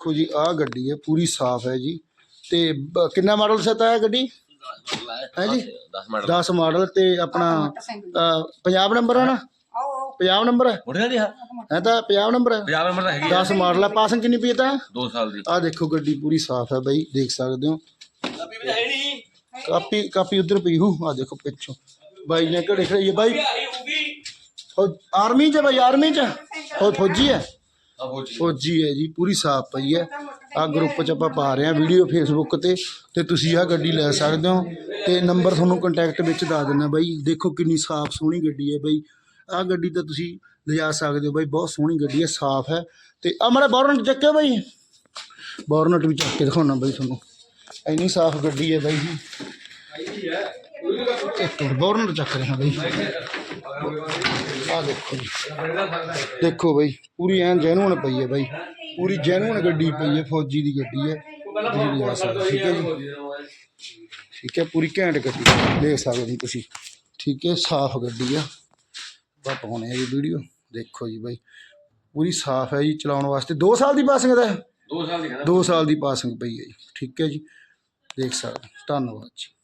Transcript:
ਦੇਖੋ ਜੀ ਆਹ ਗੱਡੀ ਹੈ ਪੂਰੀ ਸਾਫ਼ ਹੈ ਜੀ। ਤੇ ਬ- ਕਿੰਨਾ ਮਾਡਲ ਸੈਟ ਹੈ ਗੱਡੀ? ਹੈ ਜੀ? 10 ਮਿੰਟ 10 ਮਾਡਲ ਤੇ ਆਪਣਾ ਪੰਜਾਬ ਨੰਬਰ ਹੈ ਨਾ? ਪੰਜਾਬ ਨੰਬਰ? ਹੈ ਮੁੜਿਆ ਨਹੀਂ ਹਾਂ ਹੈ ਤਾਂ ਪੰਜਾਬ ਨੰਬਰ ਹੈ? ਪੰਜਾਬ ਨੰਬਰ ਤਾਂ ਹੈਗੀ 10 ਮਾਡਲ ਹੈ ਪਾਸਿੰਗ ਕਿੰਨੀ ਪਈ ਹੈ ਤਾਂ? 2 ਸਾਲ ਦੀ। ਆਹ ਦੇਖੋ ਗੱਡੀ ਪੂਰੀ ਸਾਫ਼ ਹੈ ਬਾਈ ਦੇਖ ਸਕਦੇ ਹੋ। ਅਭੀ ਵੀ ਹੈ ਨਹੀਂ। ਕਾਪੀ ਕਾਪੀ ਉਧਰ ਪਈ ਹੂ। ਆਹ ਦੇਖੋ ਪਿੱਛੋਂ। ਬਾਈ ਨੇ ਘੜੇ ਖੜੀ ਹੈ ਬਾਈ ਆਰਮੀ ਚ ਹੈ ਬਾਈ ਆਰਮੀ ਚ? ਉਹ ਫੌਜੀ ਹੈ? ਆ ਫੌਜੀ ਹੈ। ਜੀ, ਪੂਰੀ ਸਾਫ਼ ਪਈ ਹੈ। ਆ ਗਰੁੱਪ ਚ ਆਪਾਂ ਪਾ ਰਹੇ ਹਾਂ ਵੀਡੀਓ ਫੇਸਬੁੱਕ ਤੇ ਤੇ ਤੁਸੀਂ ਆ ਗੱਡੀ ਲੈ ਸਕਦੇ ਹੋ। ਤੇ ਨੰਬਰ ਤੁਹਾਨੂੰ ਕੰਟੈਕਟ ਵਿੱਚ ਦੱਸ ਦਿੰਦਾ ਬਾਈ, ਦੇਖੋ ਕਿੰਨੀ ਸਾਫ਼ ਸੋਹਣੀ ਗੱਡੀ ਹੈ ਬਾਈ। ਆ ਗੱਡੀ ਤਾਂ ਤੁਸੀਂ ਲਿਜਾ ਸਕਦੇ ਹੋ ਬਾਈ, ਬਹੁਤ ਸੋਹਣੀ ਗੱਡੀ ਹੈ, ਸਾਫ਼ ਹੈ। ਤੇ ਆ ਮਾੜਾ ਬੌਰਨਟ ਚੱਕਿਆ ਬਾਈ। ਬੌਰਨਟ ਵੀ ਚੱਕ ਕੇ ਦਿਖਾਉਣਾ ਬਾਈ ਤੁਹਾਨੂੰ। ਇੰਨੀ ਸਾਫ਼ ਗੱਡੀ ਹੈ ਬਾਈ ਜੀ। ਚੱਕ ਰਿਹਾ ਬਾਈ। ਆ ਦੇਖੋ ਜੀ। ਦੇਖੋ ਬਾਈ ਪੂਰੀ ਐਨ ਜੈਨੂਨ ਪਈ ਹੈ ਬਾਈ। ਪੂਰੀ ਜੈਨੂਨ ਗੱਡੀ ਪਈ ਹੈ ਫੌਜੀ ਦੀ ਗੱਡੀ ਹੈ। ਸਕਦੇ ਹੋ, ਠੀਕ ਹੈ ਜੀ। ਠੀਕ ਹੈ ਪੂਰੀ ਘੈਂਟ ਗੱਡੀ ਦੇਖ ਸਕਦੇ ਹੋ ਤੁਸੀਂ। ਠੀਕ ਹੈ ਸਾਫ਼ ਗੱਡੀ ਆ। ਬਾ ਪਾਉਣੇ ਆ ਜੀ ਵੀਡੀਓ। ਦੇਖੋ ਜੀ ਬਾਈ ਪੂਰੀ ਸਾਫ਼ ਹੈ ਜੀ ਚਲਾਉਣ ਵਾਸਤੇ। 2 ਸਾਲ ਦੀ ਪਾਸਿੰਗ ਦਾ 2 ਸਾਲ ਦੀ ਹੈ 2 ਸਾਲ ਦੀ ਪਾਸਿੰਗ ਪਈ ਹੈ ਜੀ। ਠੀਕ ਹੈ ਜੀ। ਦੇਖ ਸਕਦੇ। ਧੰਨਵਾਦ ਜੀ।